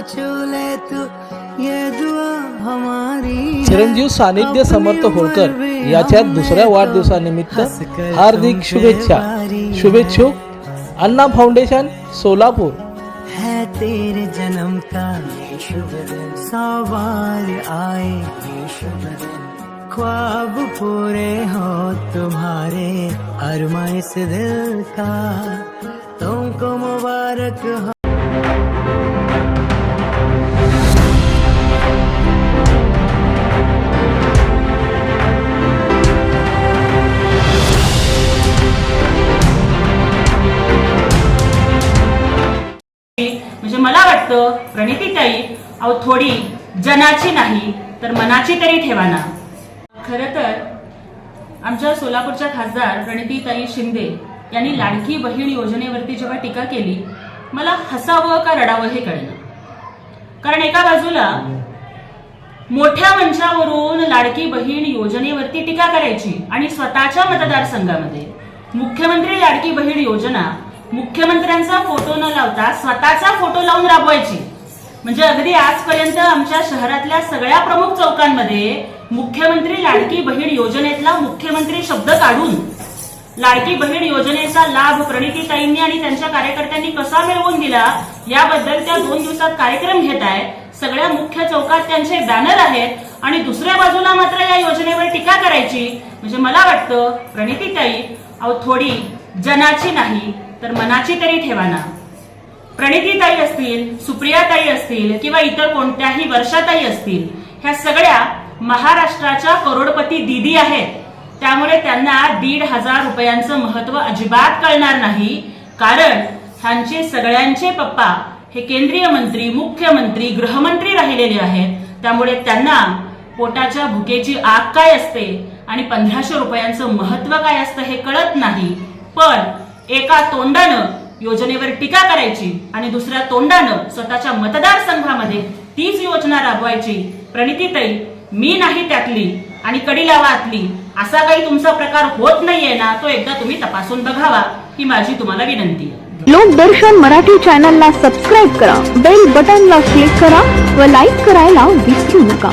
छू ले तू. ये दुआ हमारी चिरंजीव सानिध्य समर्थ होळकर याच्या दुसऱ्या वाढदिवसानिमित्त हार्दिक शुभेच्छा. शुभेच्छुक अण्णा फाउंडेशन सोलापूर. है तेरे जन्म का ये शुभ दिन. सवार आए ये शुभ दिन. ख्वाब पूरे हो तुम्हारे. अरमा इस दिल का. तुमको मुबारक हो। म्हणजे मला वाटतं प्रणितीताई अहो थोडी जनाची नाही तर मनाची तरी ठेवा ना. खरं तर आमच्या सोलापूरच्या खासदार प्रणितीताई शिंदे यांनी लाडकी बहीण योजनेवरती जेव्हा टीका केली मला हसावं का रडावं हे कळलं. कारण एका बाजूला मोठ्या मंचावरून लाडकी बहीण योजनेवरती टीका करायची आणि स्वतःच्या मतदारसंघामध्ये मुख्यमंत्री लाडकी बहीण योजना मुख्यमंत्र्यांचा फोटो न लावता स्वतःचा फोटो लावून राबवायची. म्हणजे अगदी आजपर्यंत आमच्या शहरातल्या सगळ्या प्रमुख चौकांमध्ये मुख्यमंत्री लाडकी बहीण योजनेतला मुख्यमंत्री शब्द काढून लाडकी बहीण योजनेचा लाभ प्रणितीताईंनी आणि त्यांच्या कार्यकर्त्यांनी कसा मिळवून दिला याबद्दल त्या दोन दिवसात कार्यक्रम घेत आहे सगळ्या मुख्य चौकात त्यांचे बॅनर आहेत आणि दुसऱ्या बाजूला मात्र या योजनेवर टीका करायची. म्हणजे मला वाटतं प्रणितीताई अहो थोडी जनाची नाही तर मनाची तरी ठेवा ना. प्रणितीताई असतील सुप्रियाताई असतील किंवा इतर कोणत्याही वर्षाताई असतील ह्या सगळ्या महाराष्ट्राच्या करोडपती दिदी आहेत. त्यामुळे त्यांना दीड हजार रुपयांचं महत्त्व अजिबात कळणार नाही. कारण ह्यांचे सगळ्यांचे पप्पा हे केंद्रीय मंत्री मुख्यमंत्री गृहमंत्री राहिलेले आहेत. त्यामुळे त्यांना पोटाच्या भुकेची आग काय असते आणि पंधराशे रुपयांचं महत्त्व काय असतं हे कळत नाही. पण एका तोंडानं योजनेवर टीका करायची आणि दुसऱ्या तोंडानं स्वतःच्या मतदारसंघामध्ये तीच योजना राबवायची. प्रणितीताई मी नाही त्यातली आणि कडी लावातली असा काही तुमचा प्रकार होत नाहीये ना तो एकदा तुम्ही तपासून बघावा. ही माझी तुम्हाला विनंती आहे. लोकदर्शन मराठी चॅनलला सबस्क्राईब करा बेल बटनला क्लिक करा व लाईक करायला विसरू नका.